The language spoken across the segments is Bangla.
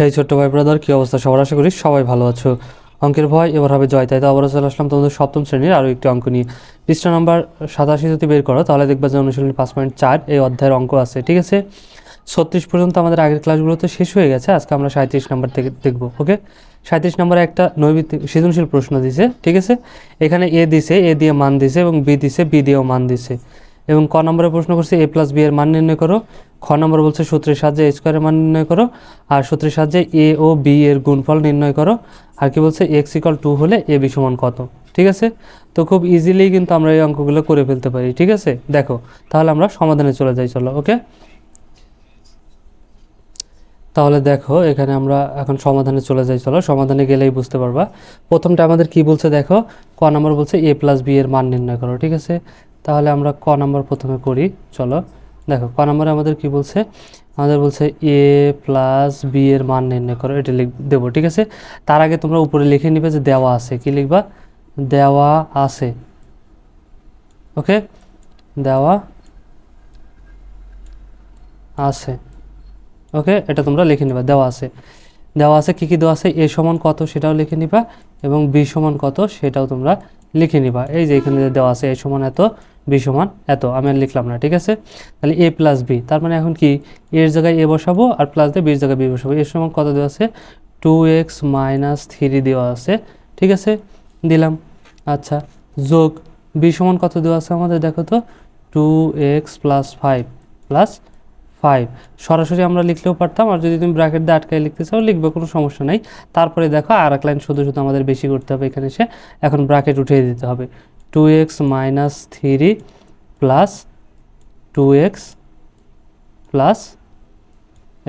হেই ছোট্ট ভাই ব্রাদার কী অবস্থা? সবার আশা করি সবাই ভালো আছো। অঙ্কের ভয়, এবার হবে জয়। তাই তো আবারও চলে আসলাম তোমাদের সপ্তম শ্রেণির আরও একটি অঙ্ক নিয়ে। পৃষ্ঠা নাম্বার সাতাশি যদি বের করো, তাহলে দেখবা যে অনুশীলনী পাঁচ পয়েন্ট চার এই অধ্যায়ের অঙ্ক আছে, ঠিক আছে? ছত্রিশ পর্যন্ত আমাদের আগের ক্লাসগুলো তো শেষ হয়ে গেছে, আজকে আমরা সাঁত্রিশ নাম্বার থেকে দেখব ওকে সাঁত্রিশ নম্বরে একটা নৈবিত্তিক, সৃজনশীল প্রশ্ন দিছে, ঠিক আছে? এখানে এ দিছে, এ দিয়ে মান দিছে এবং বি দিছে, বি দিয়েও মান দিছে। এবং ক নম্বরে প্রশ্ন করছে এ প্লাস বি এর মান নির্ণয় করো। খ নম্বর বলছে সূত্রের সাহায্যে এ স্কোয়ারের মান নির্ণয় করো আর সূত্রের সাহায্যে এ ও বি এর গুণফল নির্ণয় করো। আর কি বলছে? এক্স ইকাল টু হলে এ বি সমান কত? ঠিক আছে? তো খুব ইজিলি কিন্তু আমরা এই অঙ্কগুলো করে ফেলতে পারি। ঠিক আছে? দেখো, তাহলে আমরা সমাধানে চলে যাই, চলো ওকে তাহলে দেখো, এখানে আমরা এখন সমাধানে চলে যাই, চলো। সমাধানে গেলেই বুঝতে পারবা। প্রথমটা আমাদের কি বলছে দেখো? ক নম্বর বলছে এ প্লাস বি এর মান নির্ণয় করো, ঠিক আছে? তাহলে আমরা ক নম্বর প্রথমে করি, চলো। দেখো, ক নম্বরে আমাদের কি বলছে? আমাদের বলছে এ প্লাস বি এর মান নির্ণয় করো, এটা লিখ, দেবো, ঠিক আছে? তার আগে তোমরা উপরে লিখে নিবে যে দেওয়া আছে, কি লিখবা? দেওয়া আছে। ওকে? দেওয়া আছে। ওকে? এটা তোমরা লিখে নিবা, দেওয়া আছে। দেওয়া আছে, কী কী দেওয়া আছে? এ সমান কত সেটাও লিখে নিবা, এবং বি সমান কত সেটাও তোমরা লিখে নিবা। এই যে এখানে দেওয়া আছে, এ সমান এত বি সমান, এত, আমি আর লিখলাম না, ঠিক আছে? তাহলে এ প্লাস বি তার মানে এখন কি? এর জায়গায় এ বসাবো আর প্লাস দিয়ে বির জায়গায় বি বসাবো। এর সমান কত দেওয়া আছে? টু এক্স মাইনাস থ্রি দেওয়া আছে, ঠিক আছে? দিলাম। আচ্ছা যোগ বি সমান কত দেওয়া আছে আমাদের, দেখো তো? Two x plus five plus five সরাসরি আমরা লিখলেও পারতাম, আর যদি তুমি ব্র্যাকেট দিয়ে আটকায় লিখতে চাও, লিখবে, কোনো সমস্যা নেই। তারপরে দেখো আর এক লাইন শুধু শুধু আমাদের বেশি করতে হবে এখানে এসে। এখন ব্র্যাকেট উঠিয়ে দিতে হবে। Two x minus three plus two x plus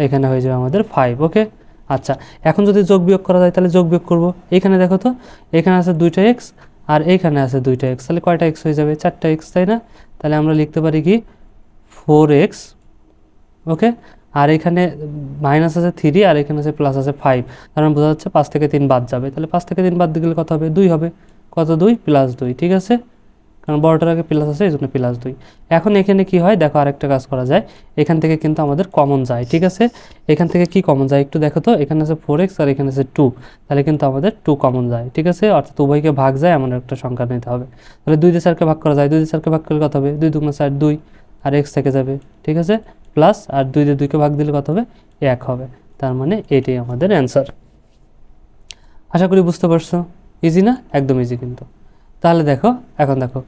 এখানে হয়ে যাবে আমাদের ফাইভ ওকে আচ্ছা এখন যদি যোগ বিয়োগ করা যায় তাহলে যোগ বিয়োগ করব। এখানে দেখো তো, এখানে আছে দুইটা এক্স আর এইখানে আছে দুইটা এক্স তাহলে কয়টা এক্স হয়ে যাবে? চারটা এক্স তাই না? তাহলে আমরা লিখতে পারি কি? ফোর এক্স ওকে আর এখানে মাইনাস আছে থ্রি আর এখানে আছে প্লাস আছে ফাইভ মানে বোঝা যাচ্ছে পাঁচ থেকে তিন বাদ যাবে। তাহলে পাঁচ থেকে তিন বাদ দিয়ে গেলে কত হবে? দুই হবে। কত দুই? প্লাস দুই, ঠিক আছে? কারণ বড়টার আগে প্লাস আছে, এই জন্য প্লাস দুই। এখন এখানে কি হয়? দেখো আরেকটা কাজ করা যায়। এখান থেকে কিন্তু আমাদের কমন যায়, ঠিক আছে? এখান থেকে কি কমন যায়? একটু দেখো তো, এখানে আছে ফোর এক্স আর এখানে আছে টু তাহলে কিন্তু আমাদের টু কমন যায়, ঠিক আছে? অর্থাৎ উভয়কে ভাগ যায়, এমন একটা সংখ্যা নিতে হবে। তাহলে দুই দিয়ে চারকে ভাগ করা যায়। দুই দিয়ে চারকে ভাগ করলে কত হবে? দুই দুগুণ চার, দুই। আর এক্স থেকে যাবে, ঠিক আছে? প্লাস আর দুই দিয়ে দুইকে ভাগ দিলে কত হবে? এক হবে। তার মানে এটাই আমাদের অ্যান্সার আশা করি বুঝতে পারছ। ইজি না? একদম ইজি কিন্তু। তাহলে দেখো, এখন দেখো।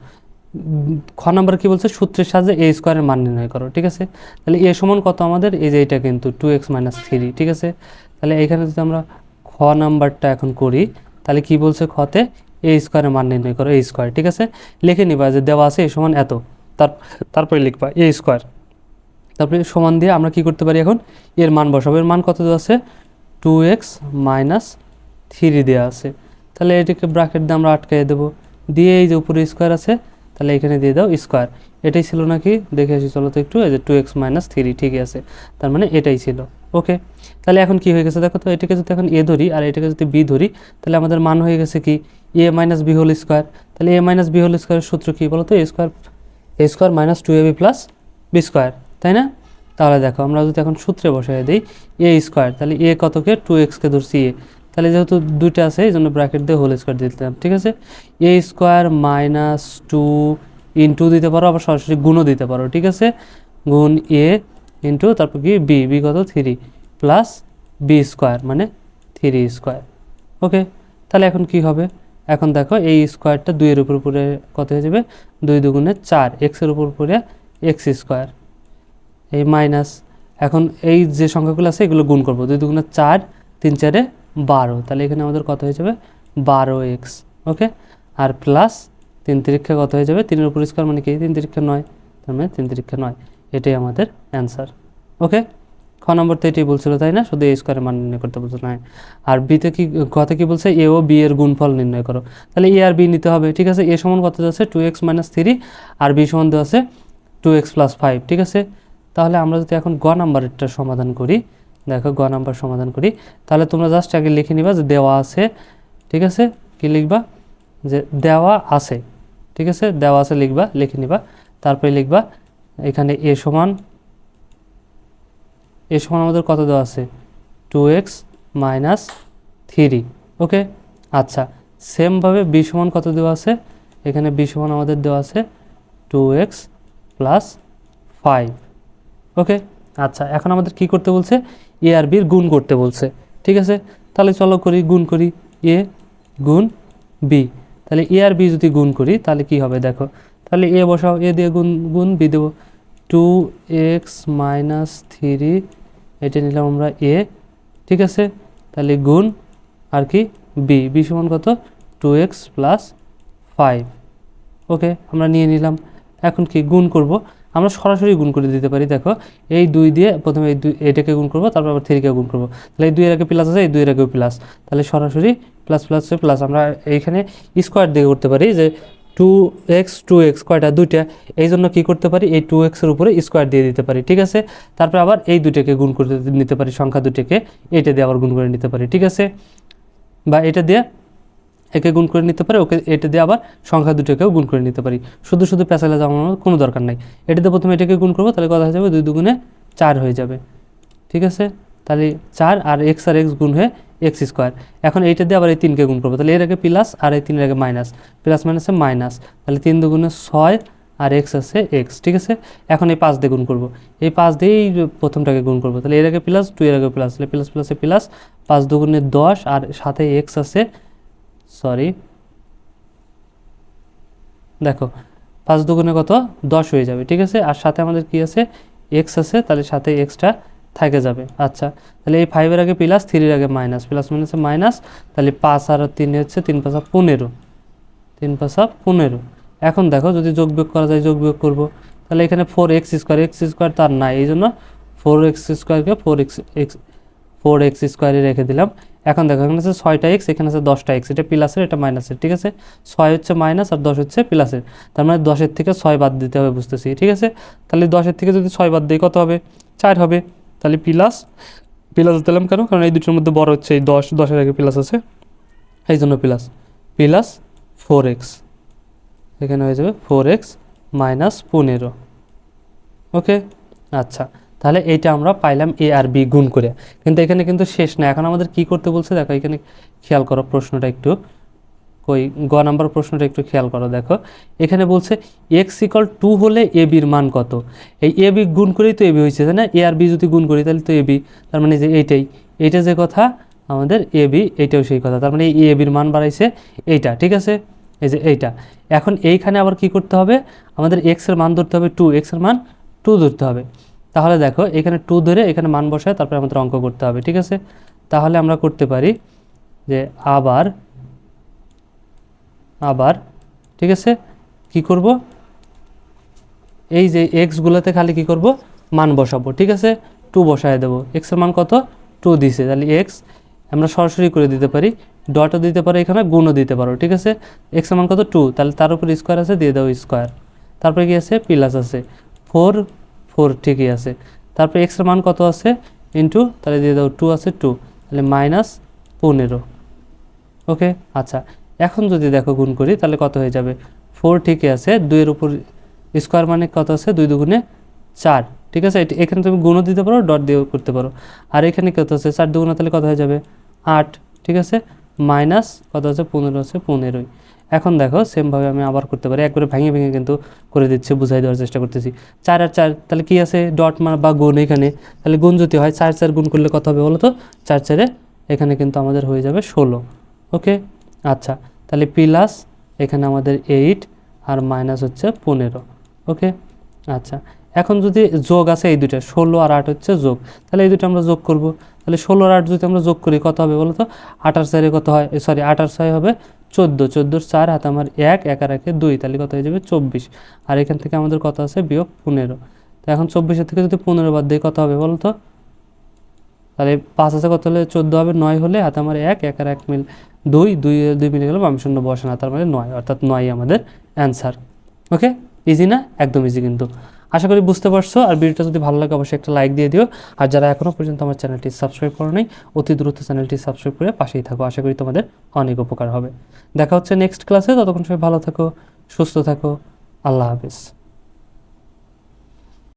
খ নাম্বার কি বলছে? সূত্রের সাহায্যে এ স্কোয়ারের মান নির্ণয় করো, ঠিক আছে? তাহলে এ সমান কত আমাদের? এই যে এটা কিন্তু টু এক্স মাইনাস থ্রি ঠিক আছে? তাহলে এখানে যদি আমরা খ নাম্বারটা এখন করি, তাহলে কি বলছে খতে এ স্কোয়ারের মান নির্ণয় করো এ স্কোয়ার ঠিক আছে? লিখে নিবা যে দেওয়া আছে এ সমান এত। তার, তারপরে লিখবা এ স্কোয়ার তারপরে সমান দিয়ে আমরা কি করতে পারি এখন? এর মান বসাবো। এর মান কত দেওয়া আছে? টু এক্স মাইনাস থ্রি দেওয়া আছে। তাহলে এটাকে ব্রাকেট দিয়ে আমরা আটকাই দেবো। দিয়ে এই যে উপরে স্কোয়ার আছে, তাহলে এখানে দিয়ে দাও স্কোয়ার এটাই ছিল নাকি? দেখে আসি, চলো তো একটু, এই যে টু এক্স মাইনাস থ্রি ঠিকই আছে। তার মানে এটাই ছিল। ওকে, তাহলে এখন কি হয়ে গেছে দেখো তো, এটাকে যদি এখন এ ধরি আর এটাকে যদি বি ধরি, তাহলে আমাদের মান হয়ে গেছে কি? A minus b whole square তাহলে এ মাইনাস বি হোল স্কোয়ারের সূত্র কী বলো তো? A square a square minus two a b plus b square তাই না? তাহলে দেখো, আমরা যদি এখন সূত্রে বসাই দিই এ স্কোয়ার তাহলে এ কতকে? টু এক্সকে ধরছি এ তাহলে যেহেতু দুইটা আছে এই জন্য ব্র্যাকেট দিয়ে হোল স্কোয়ার দিলাম ঠিক আছে? A square minus two into দিতে পারো, আবার সরাসরি গুণও দিতে পারো, ঠিক আছে? গুণ এ ইন্টু তারপর কি? বি বি কত? থ্রি প্লাস বি স্কোয়ার মানে থ্রি স্কোয়ার ওকে তাহলে এখন কি হবে? এখন দেখো এই স্কোয়ারটা দুইয়ের উপর উপরে কত হয়ে যাবে? দুই দুগুণে চার এক্সের উপর উপরে এক্স স্কোয়ার এই মাইনাস এখন এই যে সংখ্যাগুলো আছে, এগুলো গুণ করব, দুই দুগুণে চার, তিন চারে বারো। তাহলে এখানে আমাদের কত হয়ে যাবে? বারো এক্স, ওকে? আর প্লাস তিন তিরিক্ষা কত হয়ে যাবে? তিনের উপর মানে কি? তিন তিরিক্ষা নয়। তার মানে তিন তিরিক্ষা নয়। এটাই আমাদের অ্যান্সার, ওকে? খ নম্বর তো এটাই বলছিল, তাই না? শুধু এ স্কোয়ারের মান নির্ণয় করতে বলছিল না? আর বিতে কি গতে কি বলছে? এ ও বি এর গুণফল নির্ণয় করো। তাহলে এ আর বি নিতে হবে, ঠিক আছে? এ সমান কত আছে টু এক্স মাইনাস থ্রি আর বি সমান দেওয়া আছে টু এক্স প্লাস ফাইভ ঠিক আছে? তাহলে আমরা যদি এখন গ নাম্বারেরটা সমাধান করি দেখো গ নাম্বার সমাধান করি। তাহলে তোমরা জাস্ট আগে লিখে নিবা যে দেওয়া আছে, ঠিক আছে? কি লিখবা? যে দেওয়া আছে, ঠিক আছে? দেওয়া আছে লিখবা, লিখে নিবা। তারপরে লিখবা, এখানে এ সমান এ সমান আমাদের কত দেওয়া আছে? Two x minus three okay? আচ্ছা সেমভাবে বি সমান কত দেওয়া আছে? এখানে বি সমান আমাদের দেওয়া আছে two x plus five okay? আচ্ছা এখন আমাদের কি করতে বলছে? এ আর বির গুণ করতে বলছে। ঠিক আছে? তাহলে চলো করি, গুণ করি। এ গুণ বি। তাহলে এ আর বি যদি গুণ করি, তাহলে কি হবে দেখো? তাহলে এ বসাও, এ দিয়ে গুণ গুণ বি দেবো। টু এক্স মাইনাস থ্রি, এটা নিলাম আমরা এ। ঠিক আছে? তাহলে গুণ আর কি? বি। বি সমান কত? Two x plus five. Okay, আমরা নিয়ে নিলাম। এখন কি গুণ করব? আমরা সরাসরি গুণ করে দিতে পারি, দেখো, এই দুই দিয়ে প্রথমে এই দুই, এটাকে গুণ করব, তারপর আবার থ্রিকে গুণ করব। তাহলে এই দুইয়ের আগে প্লাস আছে, এই দুইয়ের আগে প্লাস তাহলে সরাসরি প্লাস প্লাস প্লাস আমরা এইখানে স্কোয়ার দিয়ে করতে পারি যে টু এক্স টু এক্স কয়টা? দুইটা। এই জন্য কী করতে পারি? এই টু এক্সের উপরে স্কোয়ার দিয়ে দিতে পারি, ঠিক আছে? তারপর আবার এই দুইটাকে গুণ করে নিতে পারি, সংখ্যা দুইটাকে। এইটা দিয়ে আবার গুণ করে নিতে পারি, ঠিক আছে? বা এটা দিয়ে একে গুণ করে নিতে পারি, ওকে এটা দিয়ে আবার সংখ্যা দুটোকেও গুণ করে নিতে পারি। শুধু শুধু পেঁচালে যাওয়ার কোনো দরকার নাই। এটাতে প্রথমে এটাকে গুণ করব, তাহলে কথা হয়ে যাবে? দুই দুগুণে চার হয়ে যাবে। ঠিক আছে? তাহলে চার আর এক্স আর এক্স গুণ হয়ে এক্স স্কোয়ার এখন এইটা দিয়ে আবার এই তিনকে গুণ করব। তাহলে এর আগে প্লাস আর এই তিনের আগে মাইনাস প্লাস মাইনাসে মাইনাস তাহলে তিন দুগুণে ছয় আর এক্স আছে এক্স ঠিক আছে? এখন এই পাঁচ দিয়ে গুণ করব। এই পাঁচ দিয়েই প্রথমটাকে গুণ করব। তাহলে এর আগে প্লাস টু এর আগে প্লাস তাহলে প্লাস প্লাসে প্লাস পাঁচ দুগুণে দশ আর সাথে এক্স আছে সরি। দেখো, পাঁচ দুগুণে কত? দশ হয়ে যাবে, ঠিক আছে? আর সাথে আমাদের কি আছে? এক্স আছে, তাহলে সাথে এক্সটা থেকে যাবে। আচ্ছা তাহলে এই ফাইভের আগে প্লাস থ্রির আগে মাইনাস প্লাস মাইনাসে মাইনাস তাহলে পাঁচ আর তিন হচ্ছে তিন পাঁচা পনেরো। তিন পাঁচা পনেরো। এখন দেখো, যদি যোগ বিয়োগ করা যায়, যোগ বিয়োগ করব। তাহলে এখানে four x square x square তার নাই, এই জন্য ফোর এক্স স্কোয়ারকে four x x four x স্কোয়ারে রেখে দিলাম। এখন দেখো, এখানে আছে ছয়টা এক্স এখানে আছে দশটা এক্স এটা প্লাসের এটা মাইনাসের ঠিক আছে? ছয় হচ্ছে মাইনাস আর দশ হচ্ছে প্লাসের তার মানে দশের থেকে ছয় বাদ দিতে হবে, বুঝতেছি, ঠিক আছে? তাহলে দশের থেকে যদি ছয় বাদ দিই, কত হবে? চার হবে। তাহলে প্লাস প্লাস দিলাম কেন? কারণ এই দুটোর মধ্যে বড় হচ্ছে এই দশ, দশের আগে প্লাস আছে। এই জন্য প্লাস প্লাস ফোর এক্স এখানে হয়ে যাবে ফোর এক্স মাইনাস পনেরো। ওকে আচ্ছা। তাহলে এইটা আমরা পাইলাম এ আর বি গুণ করে। কিন্তু এখানে কিন্তু শেষ না এখন আমাদের কি করতে বলছে? দেখো, এখানে খেয়াল করো, প্রশ্নটা একটু কই, গ নাম্বার প্রশ্নটা একটু খেয়াল করো, দেখো। এখানে বলছে এক্স ইকল টু হলে এ বির মান কত? এই এ বি গুণ করেই তো এ বি হয়েছে, তাই না? এ আর বি যদি গুণ করি, তাহলে তো এ বি তার মানে যে এইটাই, এইটা যে কথা, আমাদের এ বি এইটাও সেই কথা। তার মানে এ বির মান বাড়াইছে এইটা, ঠিক আছে? এই যে এইটা। এখন এইখানে আবার কি করতে হবে? আমাদের এক্সের মান ধরতে হবে টু এক্সের মান টু ধরতে হবে। তাহলে দেখো, এখানে টু ধরে এখানে মান বসায় তারপরে আমাদের অঙ্ক করতে হবে, ঠিক আছে? তাহলে আমরা করতে পারি যে আবার আবার, ঠিক আছে? কি করব? এই যে এক্সগুলোতে খালি কি করব? মান বসাবো, ঠিক আছে? টু বসায় দেবো। এক্সের মান কত? টু দিছে। তাহলে এক্স আমরা সরাসরি করে দিতে পারি। ডটও দিতে পারো এখানে, গুণও দিতে পারো, ঠিক আছে? এক্সের মান কত? টু তাহলে তার উপর স্কোয়ার আছে, দিয়ে দাও স্কোয়ার তারপরে কি আছে? প্লাস আছে। ফোর ফোর ঠিকই আছে। তারপরে এক্সের মান কত আছে? ইন্টু, তাহলে দিয়ে দাও টু আছে টু, তাহলে মাইনাস পনেরো। ওকে? আচ্ছা এখন যদি দেখো গুণ করি, তাহলে কত হয়ে যাবে? ফোর ঠিকই আছে, দুইয়ের উপর স্কোয়ার মানে কত আছে? দুই দুগুণে চার, ঠিক আছে? এখানে তুমি গুণও দিতে পারো, ডট দিয়েও করতে পারো। আর এখানে কত আছে? চার দুগুণে তাহলে কত হয়ে যাবে? আট, ঠিক আছে? মাইনাস কত আছে? পনেরো আছে, পনেরোই। এখন দেখো সেমভাবে আমি আবার করতে পারি। একবারে ভেঙে ভেঙে কিন্তু করে দিচ্ছি, বুঝাই দেওয়ার চেষ্টা করতেছি। চার আর চার, তাহলে কি আছে? ডট মার বা গুণ এখানে। তাহলে গুণ যদি হয়, চার চার গুণ করলে কত হবে বলো তো? চার চারে এখানে কিন্তু আমাদের হয়ে যাবে ষোলো। ওকে? আচ্ছা তাহলে প্লাস এখানে আমাদের এইট আর মাইনাস হচ্ছে পনেরো। ওকে? আচ্ছা এখন যদি যোগ আছে এই দুইটা, ষোলো আর আট হচ্ছে যোগ। তাহলে এই দুটো আমরা যোগ করব। তাহলে ষোলো আর আট যদি আমরা যোগ করি, কত হবে বলো তো? আঠাশ চারে কত হয়? সরি আঠাশ ছয় হবে চোদ্দ, চোদ্দোর চার, হাতে আমার এক এক আর একে দুই, তাহলে কত হয়ে যাবে? চব্বিশ। আর এখান থেকে আমাদের কত আছে? বিয়োগ পনেরো। তো এখন চব্বিশের থেকে যদি পনেরো বাদ দিয়ে কত হবে বলো তো তাহলে পাঁচ আছে কত হলে? চোদ্দ হবে, নয় হলে হাতে আমার এক এক আর এক মিল দুই দুই দুই মিলে গেল আমি শূন্য বসে না, তার মানে নয়, অর্থাৎ নয় আমাদের অ্যান্সার ওকে ইজি না? একদম ইজি কিন্তু। আশা করি বুঝতে পারছ। আর ভিডিওটা যদি ভালো লাগে, অবশ্যই একটা লাইক দিয়ে দিও। আর যারা এখনও পর্যন্ত আমার চ্যানেলটি সাবস্ক্রাইব করো নাই, অতি দ্রুত চ্যানেলটি সাবস্ক্রাইব করে পাশেই থাকো। আশা করি তোমাদের অনেক উপকার হবে। দেখা হচ্ছে নেক্সট ক্লাসে ততক্ষণ সবাই ভালো থাকো, সুস্থ থাকো। আল্লাহ হাফিজ।